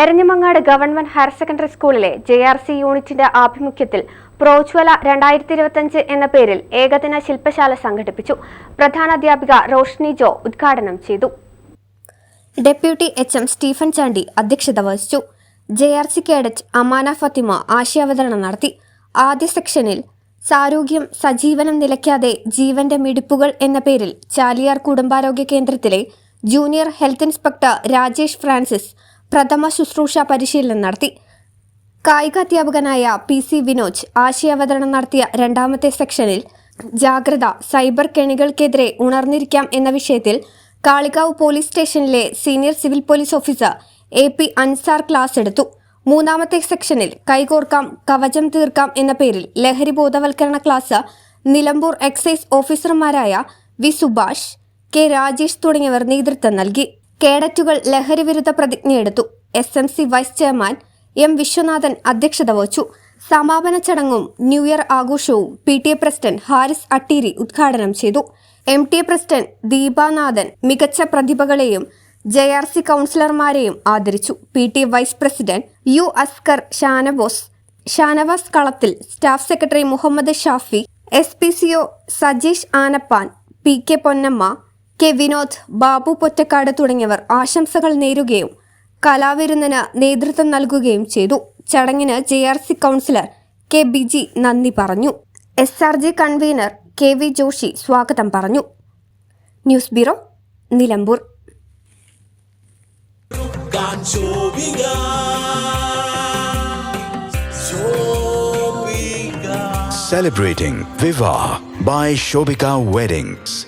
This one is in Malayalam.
Eranhimangad government higher secondary സ്കൂളിലെ ജെ ആർ സി യൂണിറ്റിന്റെ ആഭിമുഖ്യത്തിൽ പ്രോജ്വല രണ്ടായിരത്തി ഇരുപത്തിയഞ്ച് എന്ന പേരിൽ ഏകദിന ശില്പശാല സംഘടിപ്പിച്ചു. പ്രധാനാധ്യാപിക റോഷ്നി ജോ ഉദ്ഘാടനം ചെയ്തു. Deputy H M Stephen Chandy അധ്യക്ഷത വഹിച്ചു. J R C cadet Amana Fathima ആശയാവതരണം നടത്തി. ആദ്യ സെക്ഷനിൽ സാരോഗ്യം സജീവനം നിലയ്ക്കാതെ ജീവന്റെ മിടിപ്പുകൾ എന്ന പേരിൽ ചാലിയാർ കുടുംബാരോഗ്യ കേന്ദ്രത്തിലെ junior health inspector Rajesh Francis പ്രഥമ ശുശ്രൂഷ പരിശീലനം നടത്തി. കായിക അധ്യാപകനായ പി സി വിനോജ് ആശയാവതരണം നടത്തിയ രണ്ടാമത്തെ സെക്ഷനിൽ ജാഗ്രത സൈബർ കെണികൾക്കെതിരെ ഉണർന്നിരിക്കാം എന്ന വിഷയത്തിൽ കാളികാവ് പോലീസ് സ്റ്റേഷനിലെ senior civil police officer A P Ansar class എടുത്തു. മൂന്നാമത്തെ സെക്ഷനിൽ കൈകോർക്കാം കവചം തീർക്കാം എന്ന പേരിൽ ലഹരി ബോധവൽക്കരണ ക്ലാസ് നിലമ്പൂർ എക്സൈസ് ഓഫീസർമാരായ വി സുഭാഷ് കെ രാജേഷ് തുടങ്ങിയവർ നേതൃത്വം നൽകി. കേഡറ്റുകൾ ലഹരിവിരുദ്ധ പ്രതിജ്ഞയെടുത്തു S M C vice chairman M Viswanathan അധ്യക്ഷത വഹിച്ചു. സമാപന ചടങ്ങും ന്യൂ ഇയർ ആഘോഷവും P T A president Haris Atteeri ഉദ്ഘാടനം ചെയ്തു. M T A president Deepanathan മികച്ച പ്രതിഭകളെയും ജെ ആർ സി കൗൺസിലർമാരെയും ആദരിച്ചു. P T vice president U Askar Shanabos Shanavas Kalathil staff secretary Muhammad Shafi S P C O Sajeesh ആനപ്പാൻ P K Ponnamma K. Vinod Babu Pottakkad തുടങ്ങിയവർ ആശംസകൾ നേരുകയും കലാവിരുന്നിന് നേതൃത്വം നൽകുകയും ചെയ്തു. ചടങ്ങിന് J. R. C councillor K. Biji നന്ദി പറഞ്ഞു. S. R. G convener K. V. Joshi സ്വാഗതം പറഞ്ഞു. News bureau Nilambur. Celebrating Viva by Shobika Weddings.